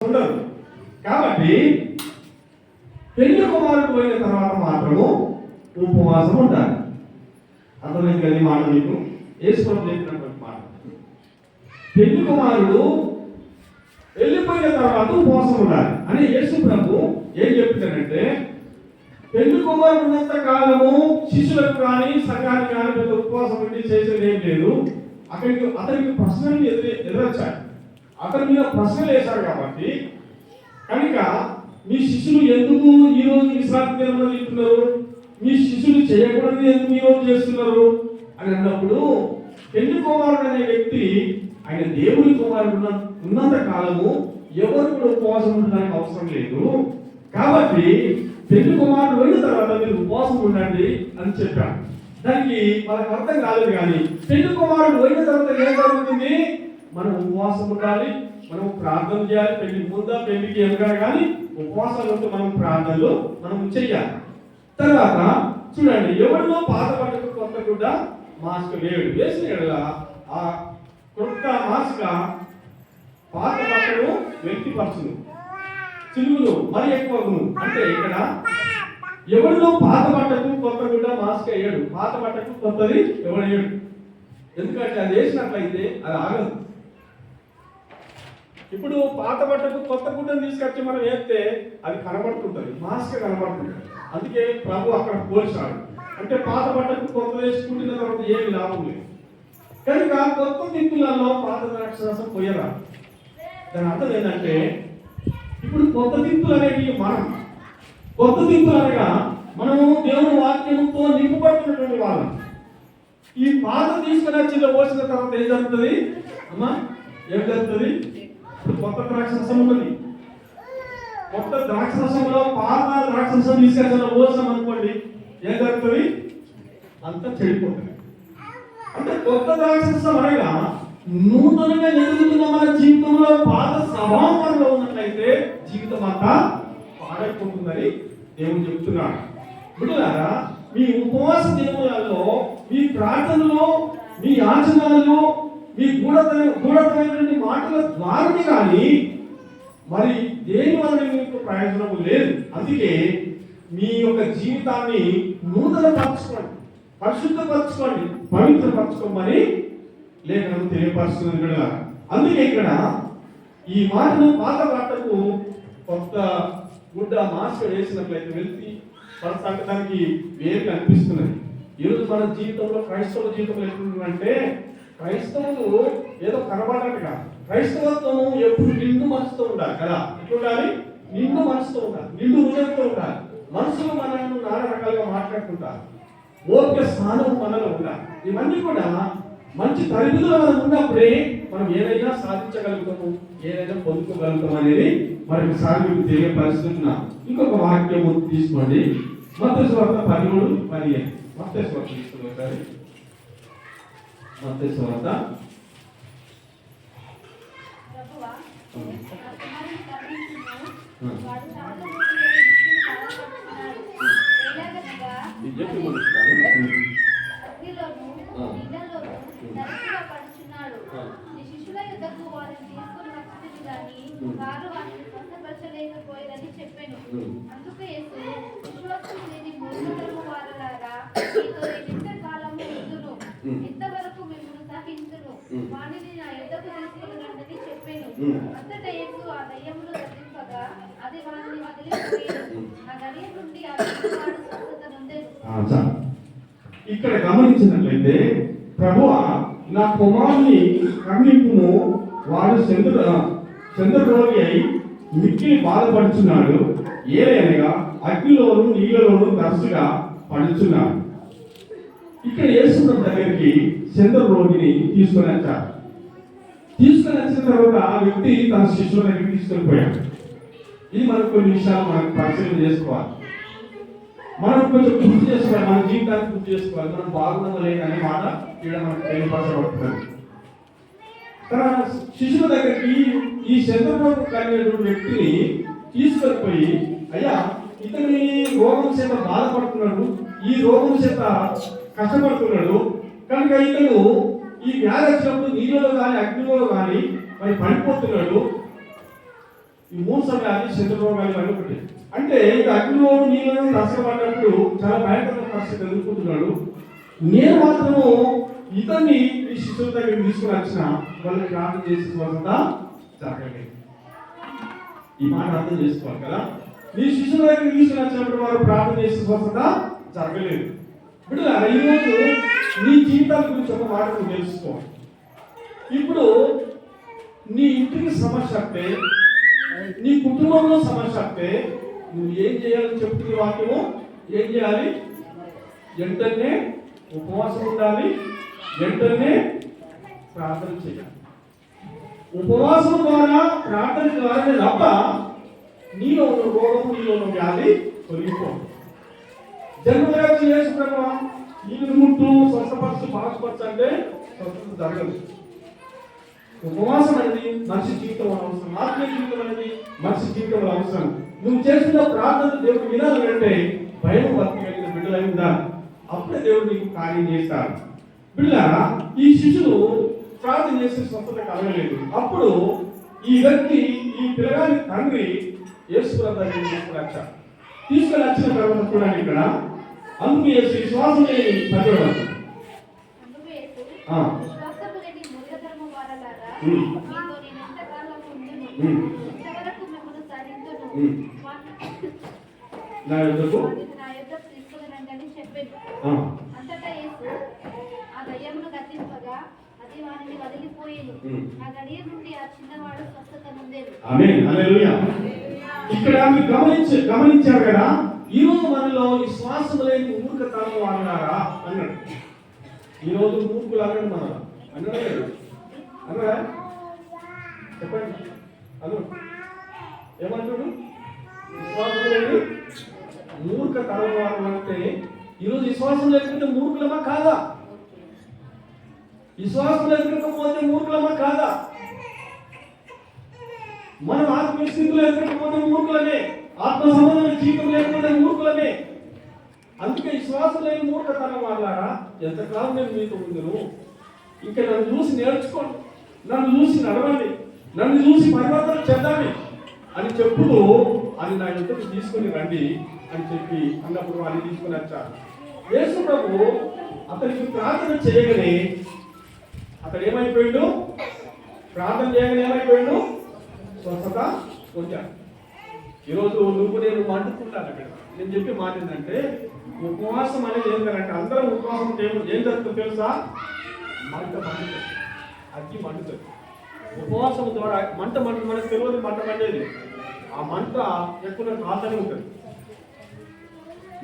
ఉండదు. కాబట్టి పెళ్ళి కుమారుడు పోయిన తర్వాత మాత్రము ఉపవాసం ఉండాలి. అర్థమైంది కదా మాట మీకు? ఏసుకోవడం చెప్పినటువంటి మాట. పెళ్ళి కుమారుడు వెళ్ళిపోయిన తర్వాత ఉపవాసం ఉండాలి. అని యేసు ప్రభు ఏం చెప్తాడంటే పెళ్ళి కుమారుడు ఉన్నంత కాలము శిష్యులకు కానీ సంఘానికి కానీ పెద్ద ఉపవాసం ఉండి చేసేది ఏం లేదు. అక్కడికి అతనికి ప్రశ్నలు ఎదురు అతని మీద ప్రశ్నలు వేశారు కాబట్టి కనుక మీ శిష్యులు ఎందుకు ఈరోజు విశ్రాంతి దినంలో చెప్తున్నారు మీ శిష్యులు చేయకూడదు ఎందుకు ఈరోజు చేస్తున్నారు? అని అన్నప్పుడు పెళ్ళి కుమారుడు అనే వ్యక్తి ఆయన దేవుని కుమారుడు ఉన్న- ఉన్నంత కాలము ఎవరు కూడా ఉపవాసం ఉండడానికి అవసరం లేదు. కాబట్టి పెళ్ళి కుమారుడు అయిన తర్వాత మీరు ఉపవాసం ఉండండి అని చెప్పాను దానికి మనకు అర్థం కాలేదు కానీ పెళ్ళి కుమారుడు అయిన తర్వాత ఏం జరుగుతుంది? మనం ఉపవాసం ఉండాలి మనం ప్రార్థన చేయాలి పెళ్ళి ముందా పెళ్ళికి ఎదుగా కానీ ఉపవాసాలు ఉంటే మనం ప్రార్థనలు మనం చెయ్యాలి తర్వాత చూడండి ఎవరిలో పాత బట్టకు కొత్త గుడ్డ మాస్క్ లేడు వేసిన ఆ కొత్త మాస్క్ పాత బట్టను వ్యక్తిపరచును. చిలుగును మరి ఎక్కువను అంటే ఇక్కడ ఎవరిలో పాత బట్టకు కొత్త గుడ్డ మాస్క్ వేయడు. పాత బట్టకు కొత్తది ఎవడు వేయడు. ఎందుకంటే అది వేసినట్లయితే అది ఆగదు. ఇప్పుడు పాత బట్టకు కొత్త గుడ్డను తీసుకొచ్చి మనం వేస్తే అది కనబడుతుంటుంది. మాస్క్ కనబడుతుంది అందుకే ప్రభు అక్కడ పోల్చాడు. అంటే పాత బట్టకు కొత్త వేసుకుంటున్న తర్వాత ఏమి లాభం లేదు. కనుక కొత్త దిక్కులలో పాత ద్రాక్షరసం పోయరా? దాని అర్థం ఏంటంటే ఇప్పుడు కొత్త దిక్కులు అనేవి మనం. కొత్త దిక్కులు అనగా మనము దేవుని వాక్యంతో నింపబడుతున్నటువంటి వాళ్ళం. ఈ పాత తీసుకుని వచ్చి పోసిన తర్వాత ఏం జరుగుతుంది? అమ్మా ఏం జరుగుతుంది? కొత్త ద్రాక్షరసం ఉంటుంది కొత్త ద్రాక్షరసంలో పాత ద్రాక్షరసం తీసుకొచ్చిన పోసాం అనుకోండి ఏం జరుగుతుంది? అంతా చెడిపోతుంది. అంటే కొత్త ద్రాక్షరసం అనగా నూతనంగా ఎదుగుతున్న మన జీవితంలో పాత సమాంతరంలో ఉన్నట్లయితే జీవితం అంతా పాడైపోతుందని దేవుడు చెప్తున్నాడు. బిడ్డలారా మీ ఉపవాస దినములలో మీ ప్రార్థనలో మీ ఆచరణలో మీ గూఢతన గూఢతమైనటువంటి మాటల ద్వారా కానీ మరి దేని వలన మీకు ప్రయోజనం లేదు? అందుకే మీ యొక్క జీవితాన్ని నూతనపరచుకోండి. పరిశుద్ధపరచుకోండి. పవిత్రపరచుకోమని లేఖనం తెలియపరుస్తుంది ఇక్కడ అందుకే ఇక్కడ ఈ మాటను పాత పాటకు కొత్త గుడ్డ మాస్క్ వేసినట్లయితే వెళ్తి మన సంగతానికి వేరు కనిపిస్తున్నది ఈరోజు మన జీవితంలో క్రైస్తవ జీవితంలో ఎట్లుందంటే క్రైస్తవులు ఏదో కనబడటగా క్రైస్తవత్వము ఎప్పుడు నిండు మనసుతో ఉండాలి కదా? ఎట్లుండాలి? నిండు మనసుతో ఉండాలి. నిండు హృదయంతో ఉండాలి. మనసులో మనల్ని నానా రకాలుగా మాట్లాడుకుంటారు. ఓపిక స్థానం మనలో ఉండాలి. ఇవన్నీ కూడా మంచి తరగతిలో మనం ఉన్నప్పుడే మనం ఏదైనా సాధించగలుగుతాము ఏదైనా పొందుకోగలుగుతాం అనేది మనకి సార్ మీకు తెలియపరుస్తున్నా ఇంకొక వాక్యము తీసుకోండి. మత స్వార్థ పదిహేడు పదిహేను. మత స్వార్థ తీసుకోండి ఒకసారి మత స్వార్థ ప్రభువా, నా కుమారుని కరుణించుము. వాడు సమాజంలో లేని దుష్టుని బాధపడుతున్నాడు. ఎలాగనగా, ఇది చెప్పి ముగిస్తాను అగ్నిలోను. నీళ్ళలోను నరకగా పడుచున్నాడు. నీ శిష్యుల యుద్ధకు వారిని తీసుకొని వచ్చితివి గాని. వారు వారిని స్వస్థపరచలేకపోయిరని చెప్పెను. అందుకు యేసు, విశ్వాసం లేని మూర్ఖతరము వారలారా, మీతో నేనెంత కాలము ఉందును? Hmm. ఎంతవరకు మిమ్మల్ని సహించును? Hmm. వానిని నా యుద్ధకు తీసుకొని రండని చెప్పెను. Hmm. అంతటా యేసు ఆ దయ్యమును గద్దింపగా, అది వానిని వదిలిపోయేను. ఆ గడియ నుండి ఆ పిల్లవాడు స్వస్థత నొందెను. ఆ, చాలు. ఇక్కడ గమనించినట్లయితే ప్రభువ నా కుమారుని కరుణింపును వాడు చంద్ర చంద్రరోగి అయి మిక్కిలి బాధపడుచున్నాడు ఏలైనగా అగ్నిలోను నీళ్ళలోను తరచుగా పడుచున్నాడు ఇక్కడ యేసున్న దగ్గరికి చంద్ర రోగిని తీసుకొని వచ్చారు తీసుకుని వచ్చిన తర్వాత ఆ వ్యక్తి తన శిష్యుని దగ్గరికి తీసుకొని పోయాడు ఇది మనకు కొన్ని విషయాలు మనం పరిశీలన చేసుకోవాలి. మనం కొంచెం గుర్తు చేసుకోవాలి మన జీవితాన్ని గుర్తు చేసుకోవాలి. మనం బాగున్నామో లేదా అనే మాట ఇక్కడ మనకు తెలియపరచబడుతుంది. తన శిశువు దగ్గరికి ఈ చంద్రబాబు కలిగినటువంటి వ్యక్తిని తీసుకొని పోయి అయ్యా ఇతని రోగం చేత బాధపడుతున్నాడు ఈ రోగం చేత కష్టపడుతున్నాడు కనుక ఇతను ఈ వ్యాధి వచ్చినప్పుడు నీళ్ళలో కానీ అగ్నిలో కానీ మరి పడిపోతున్నాడు. ఈ మూస వ్యాధి శత్రురోగాలు ఇవన్నీ ఒకటి. అంటే ఇది అగ్నిలో నీళ్ళను రసపడినప్పుడు చాలా భయంకరమైన పరిస్థితి ఎదుర్కొంటున్నాడు. నేను మాత్రము ఇతన్ని ఈ శిశువుల దగ్గర తీసుకుని వచ్చిన వాళ్ళకి ప్రార్థన చేసే స్వస్థత జరగలేదు. ఈ మాట అర్థం చేసుకోవాలి కదా? నీ శిశువుల దగ్గర తీసుకుని వచ్చినప్పుడు వారు ప్రార్థన చేసే స్వస్థత జరగలేదు. ఇప్పుడు ఈరోజు నీ జీవితాల గురించి ఒక మాట నువ్వు తెలుసుకో ఇప్పుడు నీ ఇంటికి సమస్య అంటే నీ కుటుంబంలో సమస్య అంటే నువ్వు ఏం చేయాలని చెప్తుంది వాక్యము? ఏం చేయాలి? వెంటనే ఉపవాసం ఉండాలి. వెంటనే ప్రార్థన చేయాలి. ఉపవాసం ద్వారా ప్రార్థన ద్వారా తప్ప నీలో ఉన్న రోగం నీలో ఉన్న వ్యాధి జన్మదేవత జన్మగా బ్రహ్మ ఈ ముట్టు స్వస్థపరచు బాగుపరచు అంటే స్వస్థత జరగదు. ఉపవాసం అనేది మనిషి జీవితంలో అవసరం. ఆత్మీయ జీవితం అనేది మనిషి జీవితంలో అవసరం. నువ్వు చేస్తున్న ప్రార్థన దేవుడు వినాలంటే భయం భక్తి కలిగిన బిడ్డలై అప్పుడే దేవుడు నీకు కార్యం చేస్తాడు. పిల్లరా ఈ శిశువు ప్రార్థన చేసే స్వస్థత కలగలేదు. అప్పుడు ఈ వ్యక్తి ఈ పిల్లగాని తండ్రి యేసుకున్న దగ్గర తీసుకుని వచ్చాడు తీసుకుని వచ్చిన తర్వాత చూడండి ఇక్కడ. అందుకు యేసు. విశ్వాసము. వాటిని- నా. ఆ, అంతటా యేసు ఆ దయ్యమును గద్దింపగా అది వానిని. ఆ గడియ నుండి ఆ చిన్నవాడు స్వస్థత. ఆమేన్. హల్లెలూయా. ఇక్కడ మీరు గమనించ గమనించారు కదా? ఈరోజు మనలో ఈ శ్వాసం లేని మూర్ఖతనం అన్నారా? అన్నాడు. ఈరోజు మూర్ఖులు అన్నాడు మన అన్నాడు లేదా? అన్నాడా? చెప్పండి. అను ఏమంటాడు విశ్వాసం లేని మూర్ఖతనం అంటే ఈరోజు విశ్వాసం లేకపోతే మూర్ఖులమా కాదా? విశ్వాసం లేకపోతే మూర్ఖులమా కాదా? మనం ఆత్మీయ స్థితిలో ఎదగకపోతే మూర్ఖులమే. ఆత్మ సంబంధమైన జీవితం లేకుండా మూర్ఖులమే. అందుకే విశ్వాసం లేని మూర్ఖతనం వాళ్ళారా ఎంతకాలం నేను మీతో ఉందును ఇంకా నన్ను చూసి నేర్చుకోండి. నన్ను చూసి నడవండి. నన్ను చూసి పరివర్తన చెందాలి అని చెప్పుతూ అది నా ఇంటికి తీసుకుని రండి అని చెప్పి అన్నప్పుడు వాడిని తీసుకుని వచ్చారు. యేసు ప్రభు అతనికి ప్రార్థన చేయగానే అతడు ఏమైపోయాడు? ప్రార్థన చేయగానే ఏమైపోయాడు? స్వస్థత పొందాడు. ఈరోజు నువ్వు నేను మండుకుంటాను అక్కడ. నేను చెప్పి మాట ఏంటంటే ఉపవాసం అనేది ఏం కదంటే అందరం ఉపవాసం చేయడం ఏం జరుగుతుంది తెలుసా? మంట మండుతుంది. అగ్గి మండుతుంది. ఉపవాసం ద్వారా మంట మంట మనకు తెలియదు మంట మండేది. ఆ మంట ఎక్కువ కాల్తనే ఉంటుంది.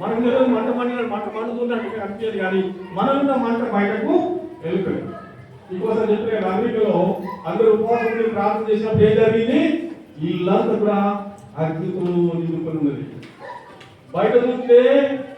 మనకు తెలియదు మంట మండిన మంట మండుతున్నట్టు అనిపించదు కానీ మనలో మంట బయటకు వెళ్ళిపోయింది. ఇంకోసారి చెప్పిన కదా, అమెరికాలో అందరూ ఉపవాసం ప్రార్థన చేసినప్పుడు ఏం జరిగింది? ఇల్లంతా కూడా అగ్నితో నిండుకొని ఉన్నది. బయట చూస్తే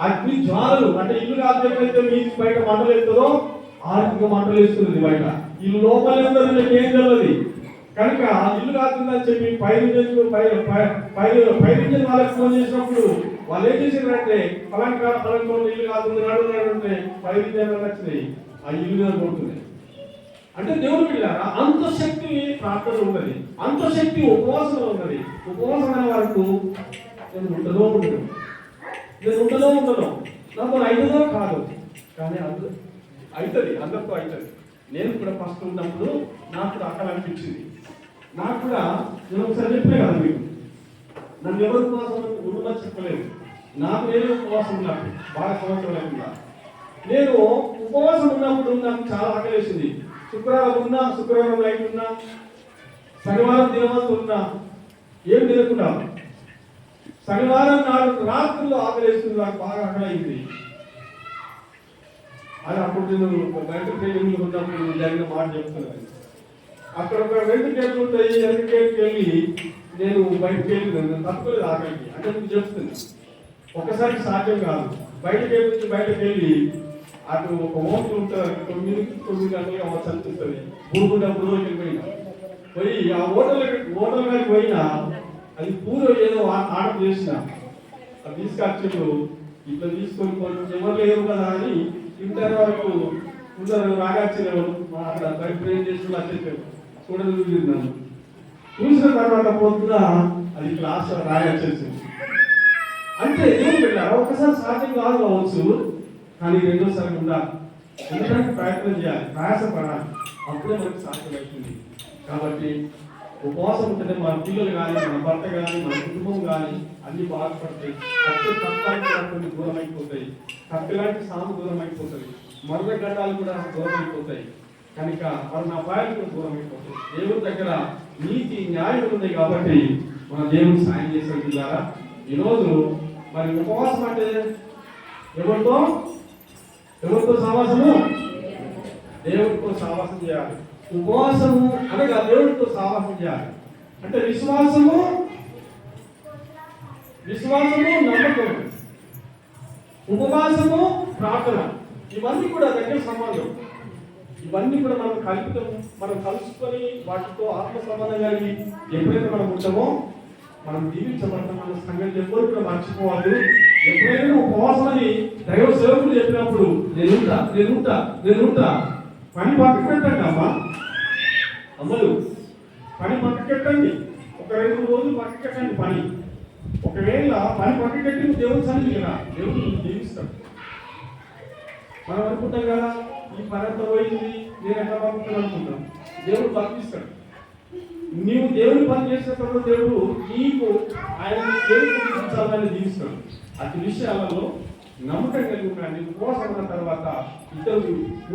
అగ్ని జ్వాలలు అంటే ఇల్లు కాకపోతే మీ బయట మంటలు వేస్తుందో ఆర్థిక మంటలు వేస్తున్నది బయట. ఇల్లు లోపలే ఉన్నది మీకు ఏం తెలియదు కనుక ఇల్లు కాకుందని చెప్పి పైరు పైరు పైరు వాళ్ళకి ఫోన్ చేసినప్పుడు వాళ్ళు ఏం చేసారంటే పలంకార పలంకారంలో ఇల్లు కాకుండా నాడు నాడు అంటే పైరు వచ్చినాయి ఆ ఇల్లు మీద కొడుతుంది అంటే దేవుడు పిల్లారా అంత శక్తి ప్రార్థన ఉన్నది. అంత శక్తి ఉపవాసం ఉన్నది. ఉపవాసం నాకు నేను ఉండదో ఉండదు? నేను ఉండదో? ఉండను నాకు అయినదో కాదు? కానీ అందరూ అవుతుంది అందరితో అవుతుంది. నేను కూడా ఫస్ట్ ఉన్నప్పుడు నాకు కూడా అక్కడ అనిపించింది. నాకు కూడా నేను ఒకసారి చెప్పినా కదా మీకు? నన్ను ఎవరు ఉపవాసం ఉండమని చెప్పలేదు. నాకు నేను ఉపవాసం ఉన్నప్పుడు బాగా సంవత్సరం లేకుండా. నేను ఉపవాసం ఉన్నప్పుడు నాకు చాలా ఆకలేసింది శుక్రవారం ఉన్నా శుక్రవారం లైట్ ఉన్నా శనివారం దినవంతం ఉన్నా ఏం తినకుండా శనివారం నాలుగు రాత్రులు ఆకలేస్తుంది నాకు బాగా ఆకలైంది అది అప్పుడు నేను బయట ట్రైనింగ్ ఉన్నప్పుడు జరిగిన మాట చెప్తున్నాను. అక్కడ ఒక రెండు కేసులు ఉంటాయి రెండు కేసుకి వెళ్ళి నేను బయటకు వెళ్ళి నేను తప్పుకోలేదు ఆకలికి. అంటే మీకు చెప్తుంది ఒకసారి సాధ్యం కాదు. బయటకు వెళ్ళి నుంచి బయటకు వెళ్ళి అటు ఒక ఓట్లు ఉంటుంది తొమ్మిది తొమ్మిది గంటలకి అవ్వచ్చు అనిపిస్తుంది బూరుగుండ బుర్రోకి వెళ్ళిపోయినా. పోయి ఆ హోటల్ హోటల్ గారికి పోయినా అది పూర ఏదో ఆర్డర్ చేసిన. అది తీసుకొచ్చారు. ఇట్లా తీసుకొని కొంచెం ఎవరు లేరు కదా అని ఇంటర్ వరకు ఉండరు రాగాచ్చారు. అక్కడ బయట చేస్తున్నా చెప్పారు. వచ్చేసారు చూడదు నన్ను. చూసిన తర్వాత పొద్దున అది క్లాస్ రాయొచ్చేసింది అంటే ఏం పెట్టారు? ఒకసారి సాధ్యం కాదు కావచ్చు కానీ రెండోసారి ఉండాలి ఎందుకంటే ప్రయత్నం చేయాలి? ప్రయాసపడాలి. అప్పుడే మనకు సాధ్యమవుతుంది కాబట్టి ఉపవాసం ఉంటేనే మన పిల్లలు కానీ మన భర్త కానీ మన కుటుంబం కానీ అన్ని బాధపడతాయి. కత్తి కష్టాలు దూరం అయిపోతాయి కత్తి లాంటి సాము దూరం అయిపోతుంది మరణ గడ్డాలు కూడా దూరం అయిపోతాయి కనుక మరణ అపాయాలు కూడా దూరం అయిపోతాయి దేవుడి దగ్గర నీతి న్యాయం ఉంది కాబట్టి మన దేవుడు సాయం చేసే ద్వారా ఈరోజు మరి ఉపవాసం అంటే ఎవరితో? ఎవరితో సహవాసము దేవుడితో సమాసం చేయాలి. ఉపవాసము అనగా దేవుడితో సహవాసం చేయాలి. అంటే విశ్వాసము విశ్వాసము నమ్మకం ఉపవాసము ప్రార్థన. ఇవన్నీ కూడా దగ్గర సంబంధం. ఇవన్నీ కూడా మనం కలుపుతాము. మనం కలుసుకొని వాటితో ఆత్మ సంబంధం కలిగి ఎప్పుడైతే మనం ఉంటామో మనం దీవించబడతాం మన సంగతి ఎవరు కూడా మర్చిపోవాలి ఎప్పుడైనా ఉపవాసం అని దైవ సేవకులు చెప్పినప్పుడు నేనుంటా నేనుంటా నేనుంటా పని పక్కకు పెట్టండి అమ్మా అమ్మలు. పని పక్కకు పెట్టండి ఒక రెండు రోజులు పక్కకు పెట్టండి పని. ఒకవేళ పని పక్కకు పెట్టి నువ్వు దేవుని సన్నిధి కదా. దేవుడు నిన్ను దీవిస్తాడు. మనం అనుకుంటాం కదా ఈ పని ఎంత పోయింది నేను ఎట్లా పంపుతాను అనుకుంటాం. దేవుడు పంపిస్తాడు నీవు దేవుని పని చేసేటప్పుడు దేవుడు నీకు ఆయన దేవుడు జీవించాలని జీవిస్తాడు అతి విషయాలలో నమ్మకం కలిగి ఉండండి ఉపవాసం ఉన్న తర్వాత ఉన్న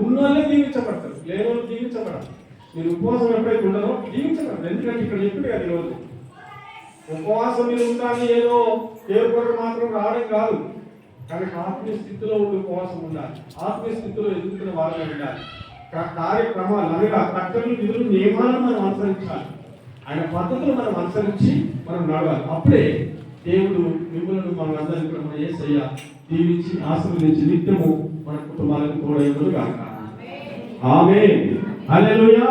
ఉన్నోళ్ళే దీవించబడతారు లేని వాళ్ళు దీవించబడరు. మీరు ఉపవాసం ఎప్పుడైతే ఉండదో దీవించబడదు ఎందుకంటే ఇక్కడ చెప్పింది కదా ఈరోజు ఉపవాసం మీరు ఉండాలి ఏదో దేవుడి మాత్రం రావడం కాదు. కానీ ఆత్మీయ స్థితిలో ఉండి ఉపవాసం ఉండాలి. ఆత్మీయ స్థితిలో ఎదుగుతున్న వారిగా ఉండాలి. కార్యక్రమాలు అనగా కట్టలు విధులు నియమాలను మనం అనుసరించాలి. ఆయన పద్ధతులు మనం అనుసరించి మనం నడవాలి. అప్పుడే దేవుడు మిమ్మల్ని మన అందరికీ కూడా మన యేసయ్య దీవించి ఆశీర్వదించి నిత్యము మన కుటుంబాలకు తోడైనలు కాక ఆమె హల్లెలూయా.